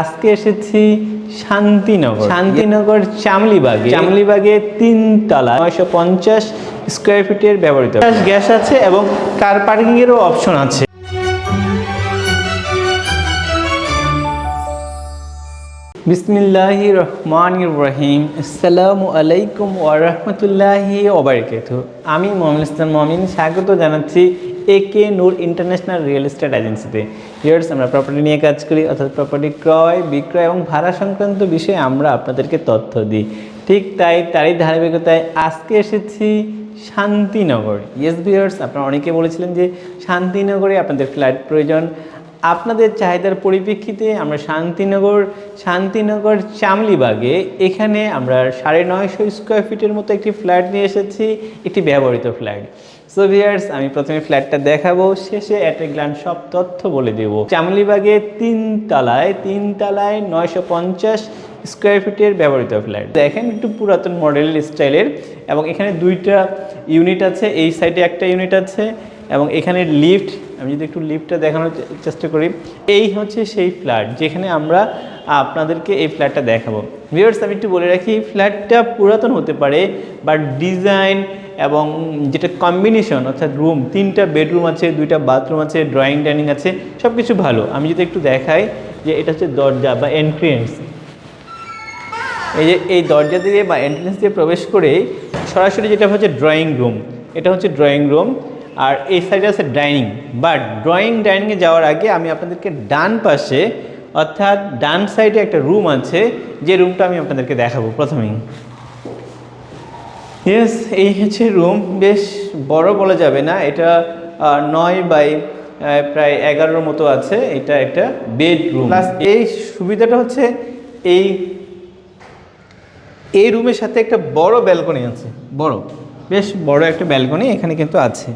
আজকে এসেছি শান্তিনগর। শান্তিনগর চামলিবাগে চামলিবাগে তিন তলা। নয়শো পঞ্চাশ স্কোয়ার ফিটের ব্যবহৃত। গ্যাস আছে এবং কার পার্কিং এরও অপশন আছে। বিসমিল্লাহি রহমান রহিম। আসসালামু আলাইকুম ওরহমতুল্লাহি ওবরকাত আমি মোহাম্মদ ইসলাম মমিন, স্বাগত জানাচ্ছি A K Noor international real estate এজেন্সিতে। ইয়ার্স আমরা প্রপার্টি নিয়ে কাজ করি, অর্থাৎ প্রপার্টি ক্রয়, বিক্রয় এবং ভাড়া সংক্রান্ত বিষয়ে আমরা আপনাদেরকে তথ্য দিই। ঠিক তাই, তারই ধারাবাহিকতায় আজকে এসেছি শান্তিনগর। ইয়েস বিয়ার্স আপনারা অনেকে বলেছিলেন যে শান্তিনগরে আপনাদের ফ্ল্যাট প্রয়োজন। আপনাদের চাহিদার পরিপ্রেক্ষিতে আমরা শান্তিনগর শান্তিনগর চামলিবাগে এখানে আমরা সাড়ে নয়শো স্কোয়ার ফিটের মতো একটি ফ্ল্যাট নিয়ে এসেছি, একটি ব্যবহৃত ফ্ল্যাট সো ভিয়ার্স আমি প্রথমে ফ্ল্যাটটা দেখাবো, শেষে অ্যাট এ গ্লান সব তথ্য বলে দেব। চামলিবাগে তিন তলায় তিন তলায় নয়শো পঞ্চাশ স্কোয়ার ফিটের ব্যবহৃত ফ্ল্যাট দেখেন একটু পুরাতন মডেল স্টাইলের এবং এখানে দুইটা ইউনিট আছে, এই সাইডে একটা ইউনিট আছে, এবং এখানে লিফট আমি যদি একটু লিফটটা দেখানোর চেষ্টা করি, এই হচ্ছে সেই ফ্ল্যাট যেখানে আমরা আপনাদেরকে এই ফ্ল্যাটটা দেখাবো। ভিউয়ার্স আমি একটু বলে রাখি ফ্ল্যাটটা পুরাতন হতে পারে বাট ডিজাইন এবং যেটা কম্বিনেশন অর্থাৎ রুম তিনটা বেডরুম আছে, দুইটা বাথরুম আছে ড্রয়িং ডাইনিং আছে সব কিছু ভালো। আমি যদি একটু দেখাই যে এটা হচ্ছে দরজা বা এন্ট্রেন্স এই যে, এই দরজা দিয়ে বা এন্ট্রেন্স দিয়ে প্রবেশ করে সরাসরি যেটা হচ্ছে ড্রয়িং রুম এটা হচ্ছে ড্রয়িং রুম আর এই সাইডে আছে ডাইনিং। বাট ড্রয়িং ডাইনিংয়ে যাওয়ার আগে আমি আপনাদেরকে ডান পাশে অর্থাৎ ডান সাইডে একটা রুম আছে যে রুমটা আমি আপনাদেরকে দেখাবো প্রথমেই। ইয়েস এই হচ্ছে রুম। বেশ বড় বলা যাবে না এটা নয় বাই প্রায় এগারোর মতো আছে এটা একটা বেডরুম। প্লাস এই সুবিধাটা হচ্ছে এই এই রুমের সাথে একটা বড় ব্যালকনি আছে বড় বেশ বড় একটা ব্যালকনি এখানে কিন্তু আছে।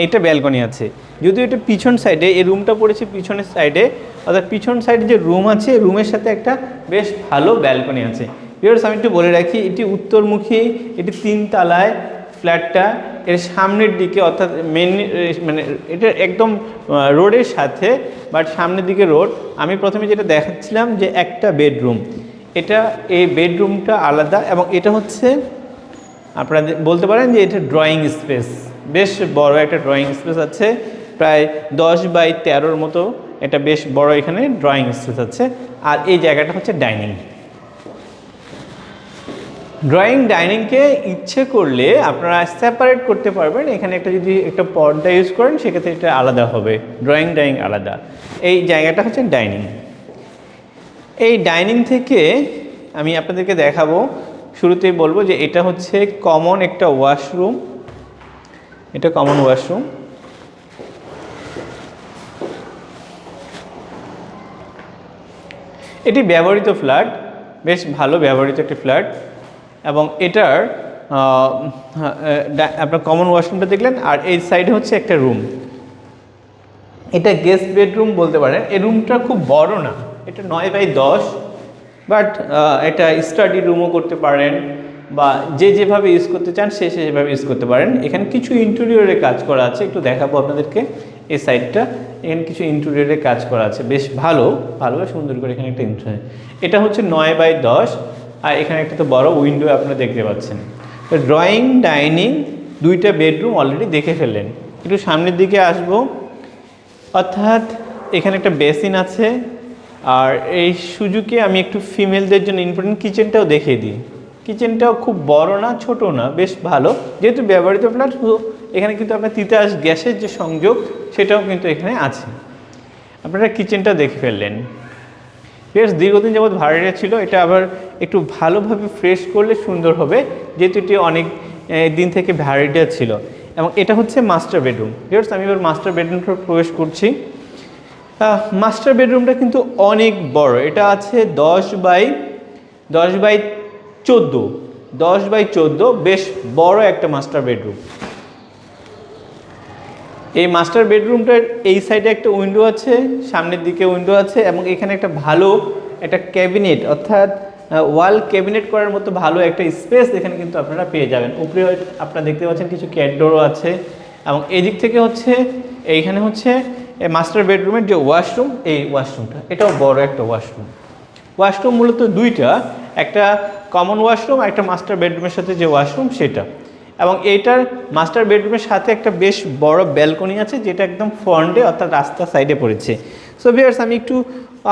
এইটা ব্যালকনি আছে। যদিও এটা পিছন সাইডে এই রুমটা পড়েছে পিছনের সাইডে অর্থাৎ পিছন সাইডে যে রুম আছে রুমের সাথে একটা বেশ ভালো ব্যালকনি আছে। ভিউয়ার্স আমি একটু বলে রাখি, এটি উত্তরমুখী, এটি তিন তালায় ফ্ল্যাটটা এর সামনের দিকে, অর্থাৎ মেন মানে এটা একদম রোডের সাথে বাট সামনের দিকে রোড আমি প্রথমে যেটা দেখাচ্ছিলাম যে একটা বেডরুম এটা, এই বেডরুমটা আলাদা এবং এটা হচ্ছে, আপনারা বলতে পারেন যে এটা ড্রয়িং স্পেস বেশ বড় একটা ড্রয়িং স্পেস আছে। প্রায় দশ বাই তেরোর মতো এটা বেশ বড় এখানে ড্রয়িং স্পেস আছে। আর এই জায়গাটা হচ্ছে ডাইনিং ড্রয়িং ডাইনিংকে ইচ্ছে করলে আপনারা সেপারেট করতে পারবেন। এখানে একটা যদি একটা পর্দা ইউজ করেন, সেক্ষেত্রে এটা আলাদা হবে। ড্রয়িং ডাইনিং আলাদা। এই জায়গাটা হচ্ছে ডাইনিং এই ডাইনিং থেকে আমি আপনাদেরকে দেখাবো। শুরুতেই বলব যে এটা হচ্ছে কমন একটা ওয়াশরুম এটা কমন ওয়াশরুম এটি ব্যবহৃত ফ্ল্যাট বেশ ভালো ব্যবহৃত একটি ফ্ল্যাট এবং এটার আপনার কমন ওয়াশরুমটা দেখলেন, আর এই সাইডে হচ্ছে একটা রুম এটা গেস্ট বেডরুম বলতে পারেন। এই রুমটা খুব বড় না, এটা নয় বাই দশ বাট এটা স্টাডি রুমও করতে পারেন। বা যে যেভাবে ইউজ করতে চান, সে সেভাবে ইউজ করতে পারেন। এখানে কিছু ইন্টেরিয়রে কাজ করা আছে, একটু দেখাবো আপনাদেরকে এই সাইডটা এখানে কিছু ইন্টেরিয়রে কাজ করা আছে, বেশ ভালো ভালো সুন্দর করে এখানে একটা ইন্টার এটা হচ্ছে নয় বাই দশ, আর এখানে একটা তো বড় উইন্ডো আপনারা দেখতে পাচ্ছেন। তো ড্রয়িং ডাইনিং দুইটা বেডরুম অলরেডি দেখে ফেললেন। একটু সামনের দিকে আসব। অর্থাৎ এখানে একটা বেসিন আছে, আর এই সুযোগে আমি একটু ফিমেলদের জন্য ইম্পর্টেন্ট কিচেনটাও দেখিয়ে দিই। কিচেনটাও খুব বড় না ছোট না, বেশ ভালো। যেহেতু ব্যবহৃত ফ্ল্যাট এখানে কিন্তু আপনার তিতাস গ্যাসের যে সংযোগ, সেটাও কিন্তু এখানে আছে। আপনারা কিচেনটা দেখে ফেললেন। বেশ, দীর্ঘদিন যাবৎ ভাড়াটা ছিল, এটা আবার একটু ভালোভাবে ফ্রেশ করলে সুন্দর হবে, যেহেতু এটি অনেক দিন থেকে ভাড়াটা ছিল। এবং এটা হচ্ছে মাস্টার বেডরুম ভিউয়ার্স আমি এবার মাস্টার বেডরুমটা প্রবেশ করছি। মাস্টার বেডরুমটা কিন্তু অনেক বড়। এটা আছে দশ বাই দশ বাই চোদ্দ। দশ বাই চোদ্দ, বেশ বড় একটা মাস্টার বেডরুম এই মাস্টার বেডরুমটার এই সাইডে একটা উইন্ডো আছে, সামনের দিকে উইন্ডো আছে, এবং এখানে একটা ভালো একটা ক্যাবিনেট অর্থাৎ ওয়াল ক্যাবিনেট করার মতো ভালো একটা স্পেস এখানে কিন্তু আপনারা পেয়ে যাবেন। উপরে আপনারা দেখতে পাচ্ছেন কিছু ক্যাডডোরও আছে, এবং এদিক থেকে হচ্ছে, এইখানে হচ্ছে মাস্টার বেডরুমের যে ওয়াশরুম এই ওয়াশরুমটা এটাও বড় একটা ওয়াশরুম ওয়াশরুম মূলত দুইটা, একটা কমন ওয়াশরুম একটা মাস্টার বেডরুমের সাথে যে ওয়াশরুম সেটা। এবং এইটার মাস্টার বেডরুমের সাথে একটা বেশ বড় ব্যালকনি আছে, যেটা একদম ফ্রন্টে অর্থাৎ রাস্তার সাইডে পড়েছে। সো ভিয়ার্স আমি একটু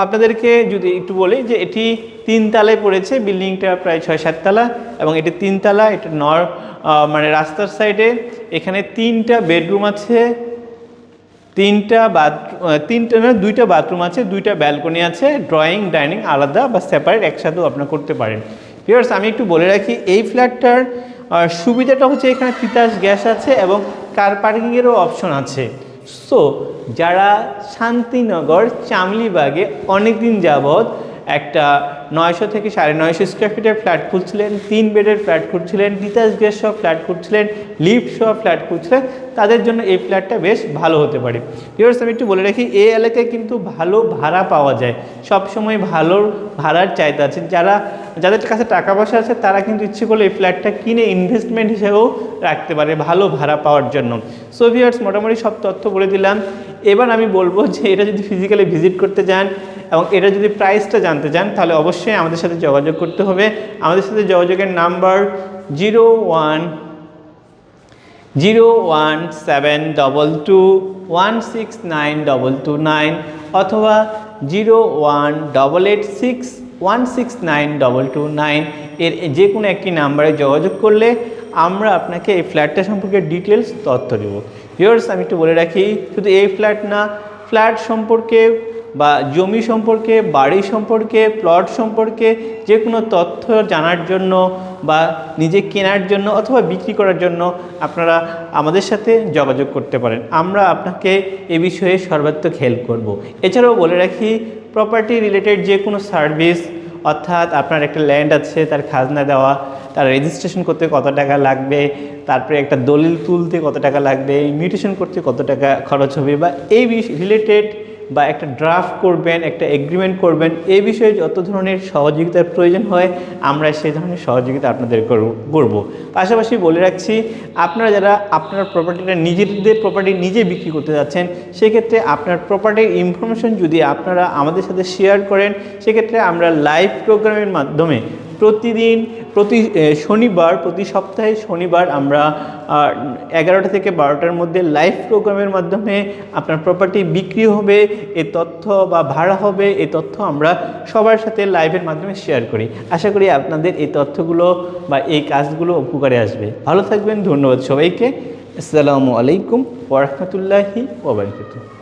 আপনাদেরকে যদি একটু বলি যে, এটি তিন তালায় পড়েছে, বিল্ডিংটা প্রায় ছয় সাততলা এবং এটি তিনতলা এটা নর মানে রাস্তার সাইডে এখানে তিনটা বেডরুম আছে, তিনটা বাথরুম তিনটা না দুইটা বাথরুম আছে, দুইটা ব্যালকনি আছে ড্রয়িং ডাইনিং আলাদা বা সেপারেট একসাথেও আপনার করতে পারেন। ভিউয়ার্স আমি একটু বলে রাখি, এই ফ্ল্যাটটার সুবিধাটা হচ্ছে এখানে তিতাস গ্যাস আছে এবং কার পার্কিংয়েরও অপশন আছে। সো যারা শান্তিনগর, চামলিবাগে অনেক দিন যাবৎ একটা নয়শো থেকে সাড়ে নয়শো স্কোয়ার ফিটের ফ্ল্যাট খুঁজছিলেন, তিন বেডের ফ্ল্যাট খুঁজছিলেন তিতাস গ্যাস সহ ফ্ল্যাট খুঁজছিলেন লিফট সহ ফ্ল্যাট খুঁজছিলেন, তাদের জন্য এই ফ্ল্যাটটা বেশ ভালো হতে পারে। ভিউয়ার্স আমি একটু বলে রাখি, এই এলাকায় কিন্তু ভালো ভাড়া পাওয়া যায়। সব সময় ভালো ভাড়ার চাহিদা আছে। যারা, যাদের কাছে টাকা পয়সা আছে, তারা কিন্তু ইচ্ছে করলে এই ফ্ল্যাটটা কিনে ইনভেস্টমেন্ট হিসেবেও রাখতে পারে ভালো ভাড়া পাওয়ার জন্য। সো ভিউয়ার্স মোটামুটি সব তথ্য বলে দিলাম। এবার আমি বলব যে, এটা যদি ফিজিক্যালি ভিজিট করতে যান এবং এটা যদি প্রাইসটা জানতে চান তাহলে অবশ্যই আমাদের সাথে যোগাযোগ করতে হবে। আমাদের সাথে যোগাযোগের number zero one zero one seven double two one six nine double two nine অথবা zero one double eight six one six nine double two nine এর যে কোনো একটি নাম্বারে যোগাযোগ করলে আমরা আপনাকে এই ফ্ল্যাটটা সম্পর্কে ডিটেলস তথ্য দেবো। ভিউয়ার্স, আমি একটু বলে রাখি, শুধু এই ফ্ল্যাট না, ফ্ল্যাট সম্পর্কে বা জমি সম্পর্কে, বাড়ি সম্পর্কে প্লট সম্পর্কে যে কোনো তথ্য জানার জন্য বা নিজে কেনার জন্য অথবা বিক্রি করার জন্য আপনারা আমাদের সাথে যোগাযোগ করতে পারেন আমরা আপনাকে এ বিষয়ে সর্বাত্মক হেল্প করব। এছাড়াও বলে রাখি প্রপার্টি রিলেটেড যে কোনো সার্ভিস অর্থাৎ আপনার একটা ল্যান্ড আছে, তার খাজনা দেওয়া, তার রেজিস্ট্রেশন করতে কত টাকা লাগবে, তারপরে একটা দলিল তুলতে কত টাকা লাগবে মিউটেশন করতে কত টাকা খরচ হবে বা এই রিলেটেড বা একটা ড্রাফট করবেন, একটা এগ্রিমেন্ট করবেন এই বিষয়ে যত ধরনের সহযোগিতার প্রয়োজন হয়, আমরা সেই ধরনের সহযোগিতা আপনাদের করব- করব। পাশাপাশি বলে রাখছি, আপনারা যারা আপনার প্রপার্টিটা নিজেদের প্রপার্টি নিজে বিক্রি করতে যাচ্ছেন, সেক্ষেত্রে আপনার প্রপার্টির ইনফরমেশন যদি আপনারা আমাদের সাথে শেয়ার করেন, সেক্ষেত্রে আমরা লাইভ প্রোগ্রামের মাধ্যমে প্রতিদিন, প্রতি শনিবার, প্রতি সপ্তাহে শনিবার আমরা এগারোটা থেকে বারোটার মধ্যে লাইভ প্রোগ্রামের মাধ্যমে আপনার প্রপার্টি বিক্রি হবে, এ তথ্য বা ভাড়া হবে, এ তথ্য আমরা সবার সাথে লাইভের মাধ্যমে শেয়ার করি। আশা করি আপনাদের এই তথ্যগুলো বা এই কাজগুলো উপকারে আসবে। ভালো থাকবেন, ধন্যবাদ সবাইকে। আসসালামু আলাইকুম ওরহমতুল্লাহি ওবরাকাতুহু